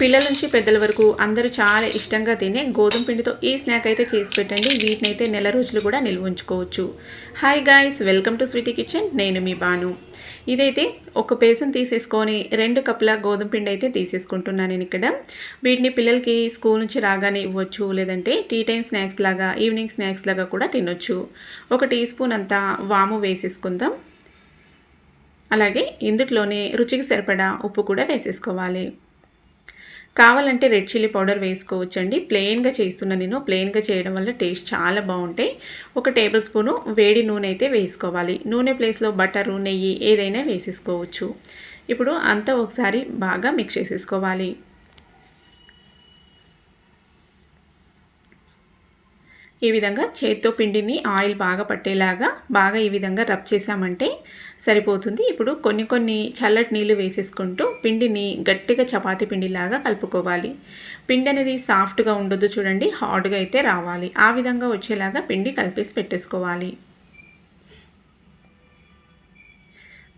పిల్లల నుంచి పెద్దల వరకు అందరూ చాలా ఇష్టంగా తినే గోధుమ పిండితో ఈ స్నాక్ అయితే చేసి పెట్టండి. వీటిని అయితే నెల రోజులు కూడా నిల్వ ఉంచుకోవచ్చు. Hi guys welcome to sweety kitchen నేను మీ బాను. ఇదైతే ఒక పేసన్ తీసేసుకొని రెండు కప్పుల గోధుమ పిండి అయితే తీసేసుకుంటున్నాను నేను ఇక్కడ. వీటిని పిల్లలకి స్కూల్ నుంచి రాగానే ఇవ్వచ్చు లేదంటే టీ టైం స్నాక్స్ లాగా ఈవినింగ్ స్నాక్స్ లాగా కూడా తినొచ్చు. ఒక టీ స్పూన్ అంతా వాము వేసేసుకుందాం. అలాగే ఇందుట్లోనే రుచికి సరిపడా ఉప్పు కూడా వేసేసుకోవాలి. కావాలంటే రెడ్ చిల్లీ పౌడర్ వేసుకోవచ్చు అండి ప్లెయిన్గా చేస్తున్నా నేను ప్లెయిన్గా చేయడం వల్ల టేస్ట్ చాలా బాగుంటాయి. ఒక టేబుల్ స్పూను వేడి నూనె అయితే వేసుకోవాలి. నూనె ప్లేస్లో బటరు నెయ్యి ఏదైనా వేసేసుకోవచ్చు. ఇప్పుడు అంతా ఒకసారి బాగా మిక్స్ చేసేసుకోవాలి. ఈ విధంగా చేత్తో పిండిని ఆయిల్ బాగా పట్టేలాగా బాగా ఈ విధంగా రబ్ చేసామంటే సరిపోతుంది. ఇప్పుడు కొన్ని కొన్ని చల్లటి నీళ్ళు వేసేసుకుంటూ పిండిని గట్టిగా చపాతీ పిండిలాగా కలుపుకోవాలి. పిండి అనేది సాఫ్ట్గా ఉండొద్దు చూడండి హార్డ్గా అయితే రావాలి. ఆ విధంగా వచ్చేలాగా పిండి కలిపేసి పెట్టేసుకోవాలి.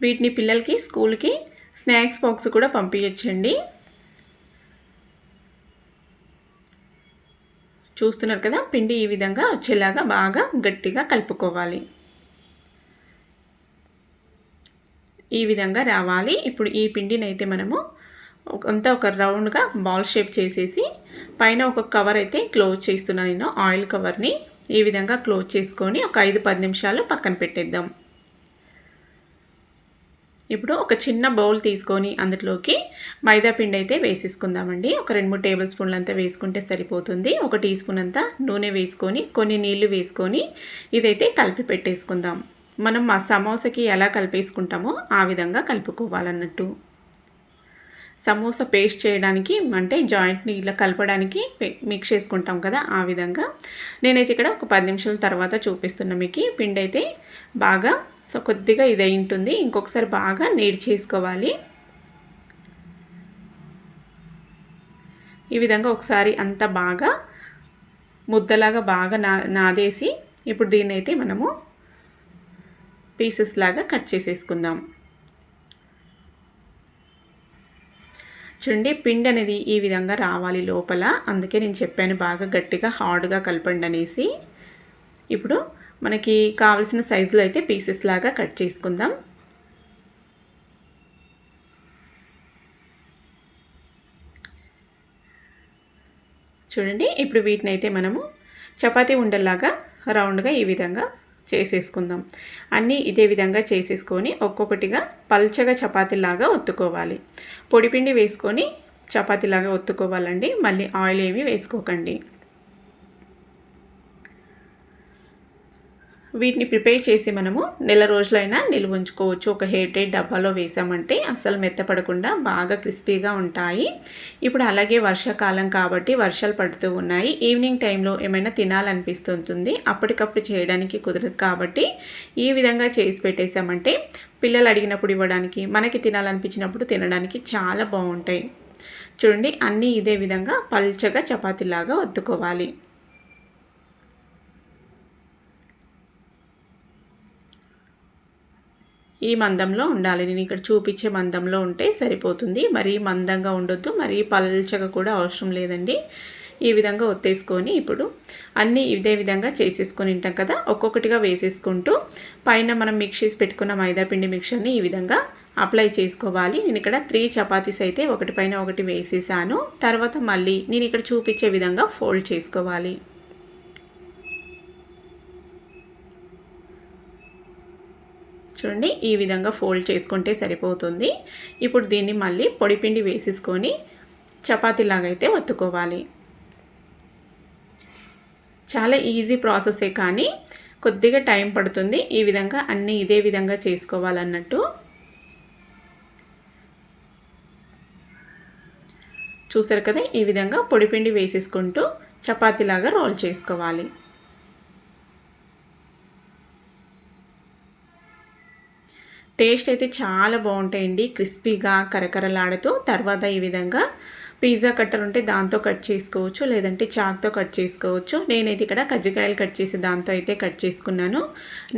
వీటిని పిల్లలకి స్కూల్కి స్నాక్స్ బాక్స్ కూడా పంపించచ్చండి చూస్తున్నారు కదా పిండి ఈ విధంగా వచ్చేలాగా బాగా గట్టిగా కలుపుకోవాలి. ఈ విధంగా రావాలి. ఇప్పుడు ఈ పిండిని అయితే మనము అంతా ఒక రౌండ్గా బాల్ షేప్ చేసేసి పైన ఒక కవర్ అయితే క్లోజ్ చేస్తున్నాను నేను ఆయిల్ కవర్ని. ఈ విధంగా క్లోజ్ చేసుకొని ఒక ఐదు పది నిమిషాలు పక్కన పెట్టేద్దాం. ఇప్పుడు ఒక చిన్న బౌల్ తీసుకొని అందులోకి మైదా పిండి అయితే వేసేసుకుందామండి. ఒక రెండు మూడు టేబుల్ స్పూన్లు అంతా వేసుకుంటే సరిపోతుంది. ఒక టీ స్పూన్ అంతా నూనె వేసుకొని కొన్ని నీళ్ళు వేసుకొని ఇదైతే కలిపి పెట్టేసుకుందాం. మనం మా సమోసాకి ఎలా కలిపేసుకుంటామో ఆ విధంగా కలుపుకోవాలన్నట్టు. సమోసా పేస్ట్ చేయడానికి అంటే జాయింట్ని ఇలా కలపడానికి మిక్స్ చేసుకుంటాం కదా ఆ విధంగా. నేనైతే ఇక్కడ ఒక పది నిమిషాల తర్వాత చూపిస్తున్నా మీకు. పిండి అయితే బాగా సో కొద్దిగా ఇది ఉంటుంది. ఇంకొకసారి బాగా నీడ్ చేసుకోవాలి. ఈ విధంగా ఒకసారి అంత బాగా ముద్దలాగా బాగా నా నాదేసి ఇప్పుడు దీన్ని అయితే మనము పీసెస్ లాగా కట్ చేసేసుకుందాం. చూడండి పిండి అనేది ఈ విధంగా రావాలి లోపల. అందుకే నేను చెప్పాను బాగా గట్టిగా హార్డ్గా కలపండి అనేసి. ఇప్పుడు మనకి కావలసిన సైజులో అయితే పీసెస్ లాగా కట్ చేసుకుందాం. చూడండి ఇప్పుడు వీటిని అయితే మనము చపాతీ ఉండల్లాగా రౌండ్గా ఈ విధంగా చేసేసుకుందాం. అన్నీ ఇదే విధంగా చేసేసుకొని ఒక్కొక్కటిగా పల్చగా చపాతీలాగా ఒత్తుకోవాలి. పొడిపిండి వేసుకొని చపాతీలాగా ఒత్తుకోవాలండి. మళ్ళీ ఆయిల్ ఏమి వేసుకోకండి. వీటిని ప్రిపేర్ చేసి మనము నెల రోజులైనా నిల్వ ఉంచుకోవచ్చు. ఒక హెయిర్ డబ్బాలో వేసామంటే అస్సలు మెత్తపడకుండా బాగా క్రిస్పీగా ఉంటాయి. ఇప్పుడు అలాగే వర్షాకాలం కాబట్టి వర్షాలు పడుతూ ఉన్నాయి. ఈవినింగ్ టైంలో ఏమైనా తినాలనిపిస్తుంటుంది? అప్పటికప్పుడు చేయడానికి కుదరదు కాబట్టి ఈ విధంగా చేసి పెట్టేసామంటే పిల్లలు అడిగినప్పుడు ఇవ్వడానికి మనకి తినాలనిపించినప్పుడు తినడానికి చాలా బాగుంటాయి. చూడండి అన్నీ ఇదే విధంగా పల్చగా చపాతీలాగా వత్తుకోవాలి ఈ మందంలో ఉండాలి. నేను ఇక్కడ చూపించే మందంలో ఉంటే సరిపోతుంది. మరీ మందంగా ఉండొద్దు. మరీ పల్చగా కూడా అవసరం లేదండి. ఈ విధంగా ఒత్తేసుకొని ఇప్పుడు అన్నీ ఇదే విధంగా చేసేసుకొని ఉంటాం కదా. ఒక్కొక్కటిగా వేసేసుకుంటూ పైన మనం మిక్సీస్ పెట్టుకున్న మైదాపిండి మిక్సర్ని మిక్చర్ని ఈ విధంగా అప్లై చేసుకోవాలి. నేను ఇక్కడ త్రీ చపాతీస్ అయితే ఒకటి పైన ఒకటి వేసేసాను. తర్వాత మళ్ళీ నేను ఇక్కడ చూపించే విధంగా ఫోల్డ్ చేసుకోవాలి. చూడండి ఈ విధంగా ఫోల్డ్ చేసుకుంటే సరిపోతుంది. ఇప్పుడు దీన్ని మళ్ళీ పొడిపిండి వేసేసుకొని చపాతీలాగైతే అయితే ఒత్తుకోవాలి. చాలా ఈజీ ప్రాసెసే కానీ కొద్దిగా టైం పడుతుంది. ఈ విధంగా అన్నీ ఇదే విధంగా చేసుకోవాలన్నట్టు. చూసారు కదా ఈ విధంగా పొడిపిండి వేసేసుకుంటూ చపాతీలాగా రోల్ చేసుకోవాలి. టేస్ట్ అయితే చాలా బాగుంటాయండి. క్రిస్పీగా కరకరలాడుతూ తర్వాత ఈ విధంగా పిజ్జా కట్టర్ ఉంటే దాంతో కట్ చేసుకోవచ్చు లేదంటే చాక్తో కట్ చేసుకోవచ్చు. నేనైతే ఇక్కడ కజ్జికాయలు కట్ చేసి దాంతో అయితే కట్ చేసుకున్నాను.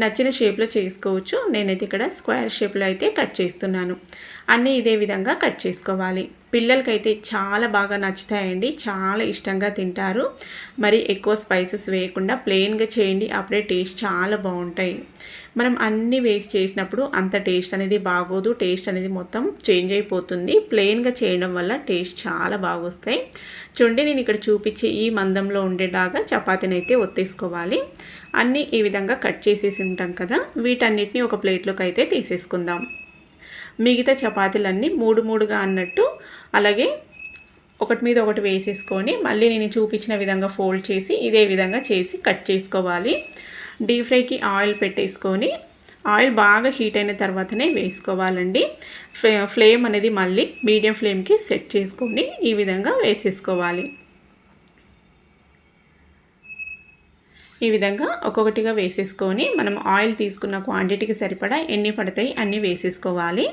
నచ్చిన షేప్లో చేసుకోవచ్చు. నేనైతే ఇక్కడ స్క్వేర్ షేప్లో అయితే కట్ చేస్తున్నాను. అన్నీ ఇదే విధంగా కట్ చేసుకోవాలి. పిల్లలకైతే చాలా బాగా నచ్చుతాయండి. చాలా ఇష్టంగా తింటారు. మరి ఎక్కువ స్పైసెస్ వేయకుండా ప్లెయిన్గా చేయండి. అప్పుడే టేస్ట్ చాలా బాగుంటాయి. మనం అన్నీ వేసి చేసినప్పుడు అంత టేస్ట్ అనేది బాగోదు. టేస్ట్ అనేది మొత్తం చేంజ్ అయిపోతుంది. ప్లెయిన్గా చేయడం వల్ల టేస్ట్ చాలా బాగా వస్తాయి చూడండి నేను ఇక్కడ చూపించే ఈ మందంలో ఉండేలాగా చపాతీని అయితే ఒత్తేసుకోవాలి. అన్నీ ఈ విధంగా కట్ చేసేసి ఉంటాం కదా. వీటన్నిటిని ఒక ప్లేట్లోకి అయితే తీసేసుకుందాం. మిగతా చపాతీలన్నీ మూడు మూడుగా అన్నట్టు అలాగే ఒకటి మీద ఒకటి వేసేసుకొని మళ్ళీ నేను చూపించిన విధంగా ఫోల్డ్ చేసి ఇదే విధంగా చేసి కట్ చేసుకోవాలి. డీప్ ఫ్రైకి ఆయిల్ పెట్టేసుకొని ఆయిల్ బాగా హీట్ అయిన తర్వాతనే వేసుకోవాలండి. ఫ్లేమ్ అనేది మళ్ళీ మీడియం ఫ్లేమ్కి సెట్ చేసుకొని ఈ విధంగా వేసేసుకోవాలి. ఈ విధంగా ఒక్కొక్కటిగా వేసేసుకొని మనం ఆయిల్ తీసుకున్న క్వాంటిటీకి సరిపడా ఎన్ని పడతాయి అన్నీ వేసేసుకోవాలి.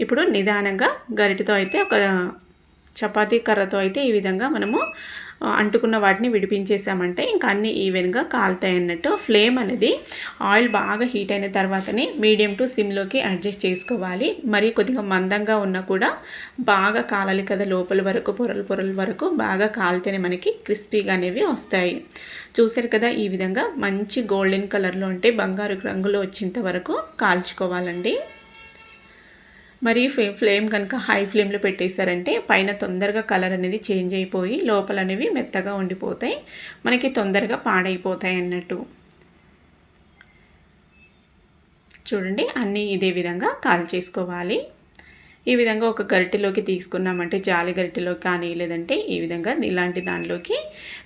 ఇప్పుడు నిదానంగా గరిటతో అయితే ఒక చపాతీ కర్రతో అయితే ఈ విధంగా మనము అంటుకున్న వాటిని విడిపించేసామంటే ఇంకా అన్ని ఈవెన్గా కాలుతాయి అన్నట్టు. ఫ్లేమ్ అనేది ఆయిల్ బాగా హీట్ అయిన తర్వాతనే మీడియం టు సిమ్లోకి అడ్జస్ట్ చేసుకోవాలి. మరి కొద్దిగా మందంగా ఉన్నా కూడా బాగా కాలాలి కదా లోపల వరకు పొరలు పొరల వరకు బాగా కాలితేనే మనకి క్రిస్పీగా అనేవి వస్తాయి. చూసారు కదా ఈ విధంగా మంచి గోల్డెన్ కలర్లో అంటే బంగారు రంగులో వచ్చేంత వరకు కాల్చుకోవాలండి. మరి ఫ్లేమ్ కనుక హై ఫ్లేమ్లో పెట్టేశారంటే పైన తొందరగా కలర్ అనేది చేంజ్ అయిపోయి లోపల అనేవి మెత్తగా ఉండిపోతాయి. మనకి తొందరగా పాడైపోతాయి అన్నట్టు. చూడండి అన్నీ ఇదే విధంగా కాల్ చేసుకోవాలి. ఈ విధంగా ఒక గరిటెలోకి తీసుకున్నామంటే జాలి గరిటెలోకి కానీ లేదంటే ఈ విధంగా ఇలాంటి దానిలోకి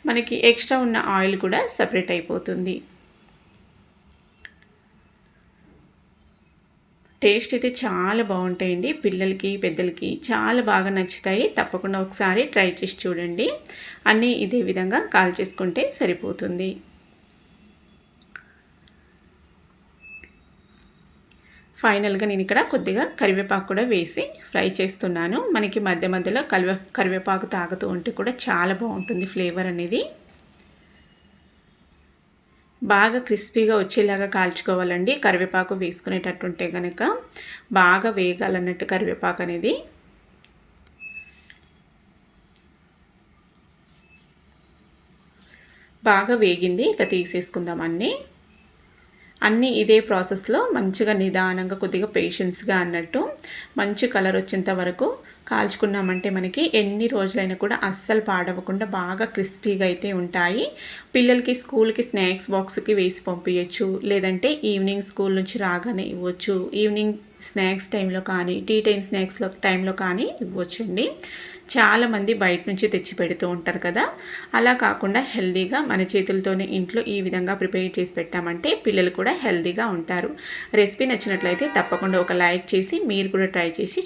మనకి ఎక్స్ట్రా ఉన్న ఆయిల్ కూడా సపరేట్ అయిపోతుంది. టేస్ట్ అయితే చాలా బాగుంటాయండి. పిల్లలకి పెద్దలకి చాలా బాగా నచ్చుతాయి. తప్పకుండా ఒకసారి ట్రై చేసి చూడండి. అన్నీ ఇదే విధంగా కాల్ చేసుకుంటే సరిపోతుంది. ఫైనల్గా నేను ఇక్కడ కొద్దిగా కరివేపాకు కూడా వేసి ఫ్రై చేస్తున్నాను. మనకి మధ్య మధ్యలో కరివే కరివేపాకు తాగుతూ ఉంటే కూడా చాలా బాగుంటుంది ఫ్లేవర్ అనేది. బాగా క్రిస్పీగా వచ్చేలాగా కాల్చుకోవాలండి. కరివేపాకు వేసుకునేటట్టుంటే కనుక బాగా వేగాలన్నట్టు కరివేపాకు అనేది. బాగా వేగింది. ఇక తీసేసుకుందాం అన్నీ. అన్నీ ఇదే ప్రాసెస్లో మంచిగా నిదానంగా కొద్దిగా పేషెన్స్గా అన్నట్టు మంచి కలర్ వచ్చేంత వరకు కాల్చుకున్నామంటే మనకి ఎన్ని రోజులైనా కూడా అస్సలు పాడవకుండా బాగా క్రిస్పీగా అయితే ఉంటాయి. పిల్లలకి స్కూల్కి స్నాక్స్ బాక్స్కి వేసి పంపించచ్చు లేదంటే ఈవినింగ్ స్కూల్ నుంచి రాగానే ఇవ్వచ్చు. ఈవినింగ్ స్నాక్స్ టైంలో కానీ టీ టైం స్నాక్స్లో టైంలో కానీ ఇవ్వచ్చండి. చాలామంది బయట నుంచి తెచ్చి పెడుతూ ఉంటారు కదా. అలా కాకుండా హెల్దీగా మన చేతులతోనే ఇంట్లో ఈ విధంగా ప్రిపేర్ చేసి పెట్టామంటే పిల్లలు కూడా హెల్దీగా ఉంటారు. రెసిపీ నచ్చినట్లయితే తప్పకుండా ఒక లైక్ చేసి మీరు కూడా ట్రై చేసి